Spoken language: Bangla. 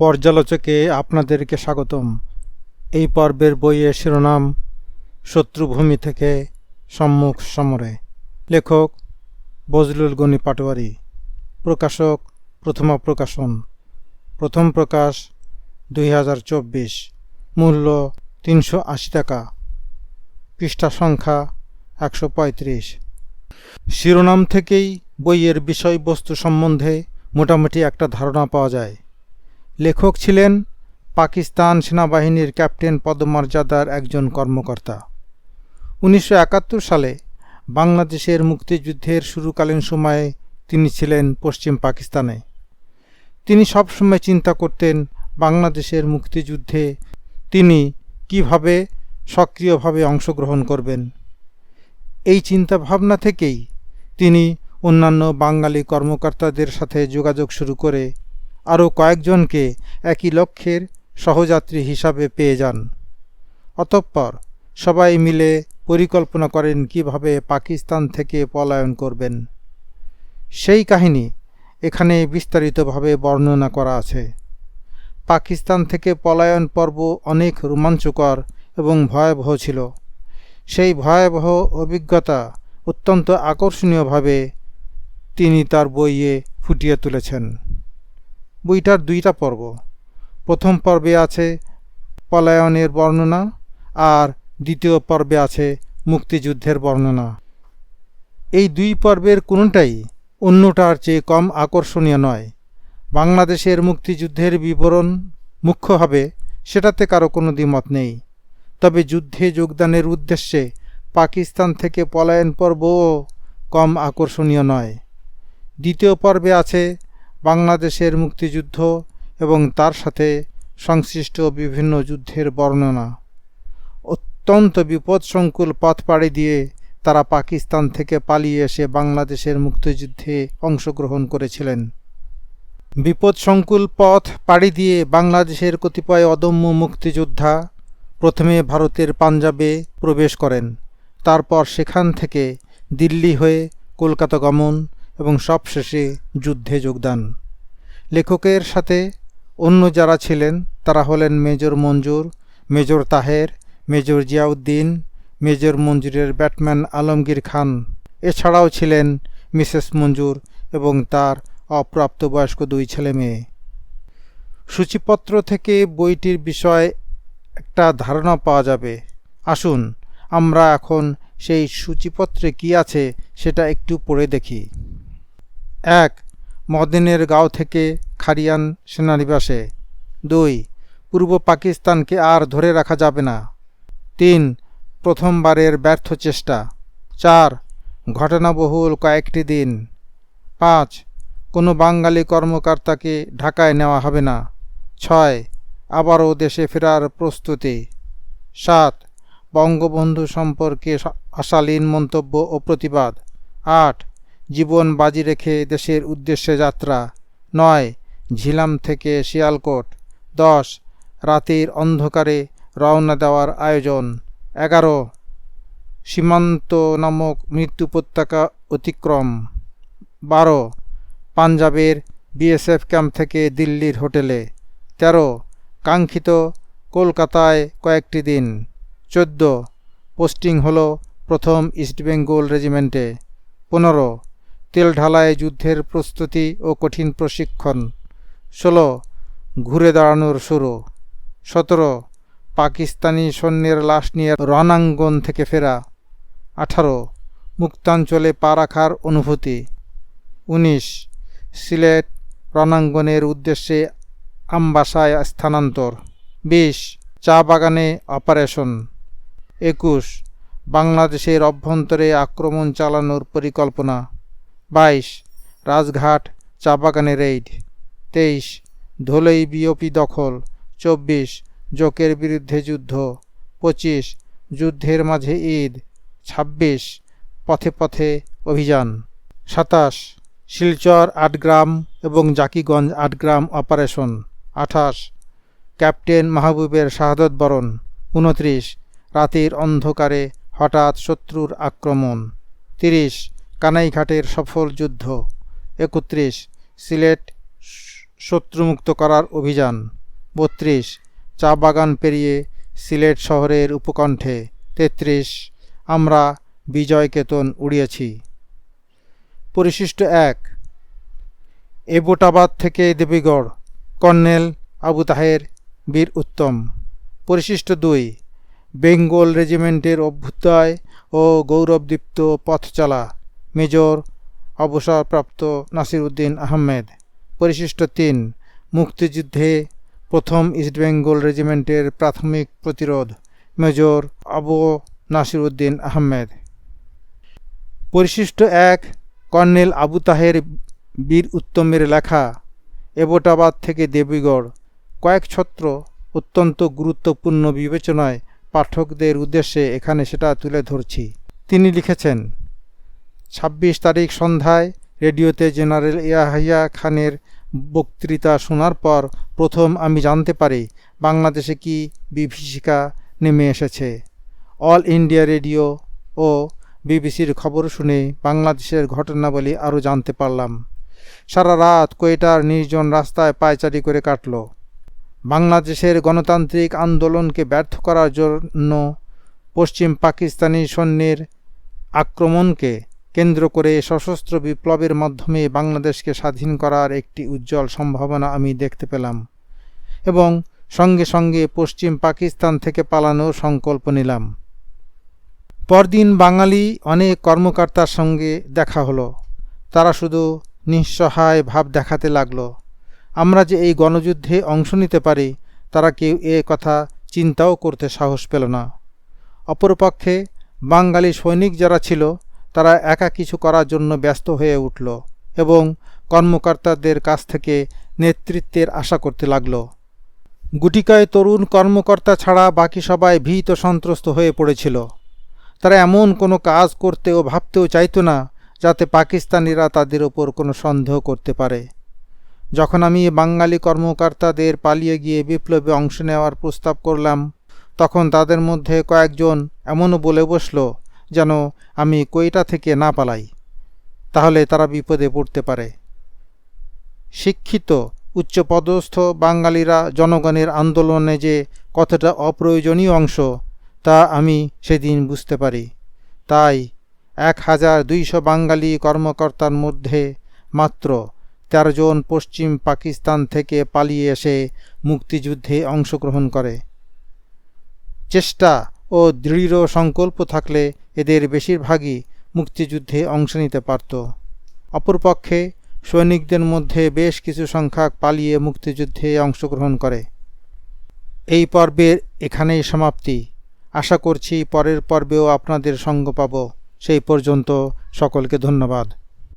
পর্যালোচকে আপনাদেরকে স্বাগতম। এই পর্বের বইয়ের শিরোনাম, শত্রুভূমি থেকে সম্মুখ সমরে। লেখক বজলুল গনি পাটোয়ারি। প্রকাশক প্রথমা প্রকাশন। প্রথম প্রকাশ দুই হাজার চব্বিশ। মূল্য তিনশো আশি টাকা। পৃষ্ঠা সংখ্যা একশো পঁয়ত্রিশ। শিরোনাম থেকেই বইয়ের বিষয়বস্তু সম্বন্ধে মোটামুটি একটা ধারণা পাওয়া যায়। লেখক ছিলেন পাকিস্তান সেনাবাহিনীর ক্যাপ্টেন পদমর্যাদার একজন কর্মকর্তা। উনিশশো একাত্তর সালে বাংলাদেশের মুক্তিযুদ্ধের শুরুকালীন সময়ে তিনি ছিলেন পশ্চিম পাকিস্তানে। তিনি সবসময় চিন্তা করতেন বাংলাদেশের মুক্তিযুদ্ধে তিনি কীভাবে সক্রিয়ভাবে অংশগ্রহণ করবেন। এই চিন্তাভাবনা থেকেই তিনি অন্যান্য বাঙালি কর্মকর্তাদের সাথে যোগাযোগ শুরু করে আরও কয়েকজনকে একই লক্ষ্যের সহযাত্রী হিসাবে পেয়ে যান। অতঃপর সবাই মিলে পরিকল্পনা করেন কীভাবে পাকিস্তান থেকে পলায়ন করবেন। সেই কাহিনী এখানে বিস্তারিতভাবে বর্ণনা করা আছে। পাকিস্তান থেকে পলায়ন পর্ব অনেক রোমাঞ্চকর এবং ভয়াবহ ছিল। সেই ভয়াবহ অভিজ্ঞতা অত্যন্ত আকর্ষণীয়ভাবে তিনি তার বইয়ে ফুটিয়ে তুলেছেন। বইটার দুইটা পর্ব। প্রথম পর্বে আছে পলায়নের বর্ণনা আর দ্বিতীয় পর্বে আছে মুক্তিযুদ্ধের বর্ণনা। এই দুই পর্বের কোনোটাই অন্যটার চেয়ে কম আকর্ষণীয় নয়। বাংলাদেশের মুক্তিযুদ্ধের বিবরণ মুখ্য হবে, সেটাতে কারও কোনো দ্বিমত নেই। তবে যুদ্ধে যোগদানের উদ্দেশ্যে পাকিস্তান থেকে পলায়ন পর্বও কম আকর্ষণীয় নয়। দ্বিতীয় পর্বে আছে বাংলাদেশের মুক্তিযুদ্ধ এবং তার সাথে সংশ্লিষ্ট বিভিন্ন যুদ্ধের বর্ণনা। অত্যন্ত বিপদসংকুল পথ পাড়ি দিয়ে তারা পাকিস্তান থেকে পালিয়ে এসে বাংলাদেশের মুক্তিযুদ্ধে অংশগ্রহণ করেছিলেন। বিপদসংকুল পথ পাড়ি দিয়ে বাংলাদেশের কতিপয় অদম্য মুক্তিযোদ্ধা প্রথমে ভারতের পাঞ্জাবে প্রবেশ করেন, তারপর সেখান থেকে দিল্লি হয়ে কলকাতা গমন এবং সবশেষে যুদ্ধে যোগদান। লেখকের সাথে অন্য যারা ছিলেন, তারা হলেন major Manzur, major Taher, major Ziauddin, major মঞ্জুরের batman Alamgir Khan. এছাড়াও ছিলেন মিসেস মঞ্জুর এবং তার অপ্রাপ্তবয়স্ক দুই ছেলে মেয়ে সূচিপত্র থেকে বইটির বিষয়ে একটা ধারণা পাওয়া যাবে। আসুন, আমরা এখন সেই সূচিপত্রে কি আছে সেটা একটু পড়ে দেখি। এক, মদিনের গাঁও থেকে খারিয়ান সেনানিবাসে। দুই, পূর্ব পাকিস্তানকে আর ধরে রাখা যাবে না। তিন, প্রথমবারের ব্যর্থ চেষ্টা। চার, ঘটনাবহুল কয়েকটি দিন। পাঁচ, কোনো বাঙালি কর্মকর্তাকে ঢাকায় নেওয়া হবে না। ছয়, আবারও দেশে ফেরার প্রস্তুতি। সাত, বঙ্গবন্ধু সম্পর্কে অশালীন মন্তব্য ও প্রতিবাদ। আট জীবন বাজি রেখে দেশের উদ্দেশ্যে যাত্রা। নয়, ঝিলাম থেকে শিয়ালকোট। দশ, রাতের অন্ধকারে রওনা দেওয়ার আয়োজন। এগারো, সীমান্ত নামক মৃত্যু উপত্যকা অতিক্রম। বারো, পাঞ্জাবের বিএসএফ ক্যাম্প থেকে দিল্লির হোটেলে। তেরো, কাঙ্ক্ষিত কলকাতায় কয়েকটি দিন। চোদ্দ, পোস্টিং হল প্রথম ইস্টবেঙ্গল রেজিমেন্টে। পনেরো তেলঢালায় যুদ্ধের প্রস্তুতি ও কঠিন প্রশিক্ষণ। ষোলো, ঘুরে দাঁড়ানোর শুরু। সতেরো, পাকিস্তানি সৈন্যের লাশ নিয়ে রণাঙ্গন থেকে ফেরা। আঠারো, মুক্তাঞ্চলে পা রাখার অনুভূতি। উনিশ, সিলেট রণাঙ্গনের উদ্দেশ্যে আমবাসায় স্থানান্তর। বিশ, চা বাগানে অপারেশন। একুশ, বাংলাদেশের অভ্যন্তরে আক্রমণ চালানোর পরিকল্পনা। বাইশ, রাজঘাট চা বাগানে রেইড তেইশ, ধোলই বিওপি দখল। চব্বিশ, জোকের বিরুদ্ধে যুদ্ধ। পঁচিশ, যুদ্ধের মাঝে ঈদ। ছাব্বিশ, পথে পথে অভিযান। সাতাশ, শিলচর আটগ্রাম এবং জাকিগঞ্জ আটগ্রাম অপারেশন। আঠাশ, ক্যাপ্টেন মাহবুবের শাহাদত বরণ। উনত্রিশ রাতের অন্ধকারে হঠাৎ শত্রুর আক্রমণ। তিরিশ কানাইঘাটের সফল যুদ্ধ, একত্রিশ, সিলেট শত্রুমুক্ত করার অভিযান, বত্রিশ, চা বাগান পেরিয়ে সিলেট শহরের উপকণ্ঠে, তেত্রিশ, আমরা বিজয় কেতন উড়িয়েছি। পরিশিষ্ট এক, এবুটাবাদ থেকে দেবীগড়, কর্নেল আবু তাহের, বীর উত্তম। পরিশিষ্ট দুই, বেঙ্গল রেজিমেন্টের অভ্যুদয় ও গৌরবদীপ্ত পথচলা। মেজর অবসরপ্রাপ্ত নাসিরউদ্দিন আহমেদ। পরিশিষ্ট তিন, মুক্তিযুদ্ধে প্রথম ইস্টবেঙ্গল রেজিমেন্টের প্রাথমিক প্রতিরোধ, মেজর আবু নাসিরউদ্দিন আহমেদ। পরিশিষ্ট এক, কর্নেল আবু তাহের বীর উত্তমের লেখা, এবটাবাদ থেকে দেবীগড়। কয়েক ছত্র অত্যন্ত গুরুত্বপূর্ণ বিবেচনায় পাঠকদের উদ্দেশ্যে এখানে সেটা তুলে ধরছি। তিনি লিখেছেন ছাব্বিশ তারিখ সন্ধ্যায় রেডিওতে জেনারেল ইয়াহিয়া খানের বক্তৃতা শোনার পর প্রথম আমি জানতে পারি বাংলাদেশে কি বিভীষিকা নেমে এসেছে। অল ইন্ডিয়া রেডিও ও বিবিসির খবর শুনে বাংলাদেশের ঘটনাবলী আরও জানতে পারলাম। সারা রাত কোয়েটার নির্জন রাস্তায় পায়চারি করে কাটল। বাংলাদেশের গণতান্ত্রিক আন্দোলনকে ব্যর্থ করার জন্য পশ্চিম পাকিস্তানি সৈন্যের আক্রমণকে কেন্দ্র করে সশস্ত্র বিপ্লবের মাধ্যমে বাংলাদেশকে স্বাধীন করার একটি উজ্জ্বল সম্ভাবনা আমি দেখতে পেলাম এবং সঙ্গে সঙ্গে পশ্চিম পাকিস্তান থেকে পালানোর সংকল্প নিলাম। পরদিন বাঙালি অনেক কর্মকর্তার সঙ্গে দেখা হলো। তারা শুধু নিঃসহায় ভাব দেখাতে লাগল। আমরা যে এই গণযুদ্ধে অংশ নিতে পারি, তারা কেউ এ কথা চিন্তাও করতে সাহস পেল না। অপরপক্ষে বাঙালি সৈনিক যারা ছিল তারা একা কিছু করার জন্য ব্যস্ত হয়ে উঠল এবং কর্মকর্তাদের কাছ থেকে নেতৃত্বের আশা করতে লাগল। গুটিকায় তরুণ কর্মকর্তা ছাড়া বাকি সবাই ভীত সন্ত্রস্ত হয়ে পড়েছিল। তারা এমন কোনো কাজ করতে ও ভাবতেও চাইতো না যাতে পাকিস্তানিরা তাদের ওপর কোনো সন্দেহ করতে পারে। যখন আমি বাঙালি কর্মকর্তাদের পালিয়ে গিয়ে বিপ্লবে অংশ নেওয়ার প্রস্তাব করলাম, তখন তাদের মধ্যে কয়েকজন এমনও বলে বসল যেন আমি কোয়েটা থেকে না পালাই, তাহলে তারা বিপদে পড়তে পারে। শিক্ষিত, উচ্চপদস্থ বাঙালিরা জনগণের আন্দোলনে যে কতটা অপ্রয়োজনীয় অংশ, তা আমি সেদিন বুঝতে পারি। তাই এক হাজার দুইশো বাঙালি কর্মকর্তার মধ্যে মাত্র তেরো জন পশ্চিম পাকিস্তান থেকে পালিয়ে এসে মুক্তিযুদ্ধে অংশগ্রহণ করে। চেষ্টা ও দৃঢ় সংকল্প থাকলে এদের বেশিরভাগই মুক্তিযুদ্ধে অংশ নিতে পারত। অপরপক্ষে সৈনিকদের মধ্যে বেশ কিছু সংখ্যক পালিয়ে মুক্তিযুদ্ধে অংশগ্রহণ করে। এই পর্বের এখানেই সমাপ্তি। আশা করছি পরের পর্বেও আপনাদের সঙ্গ পাব। সেই পর্যন্ত সকলকে ধন্যবাদ।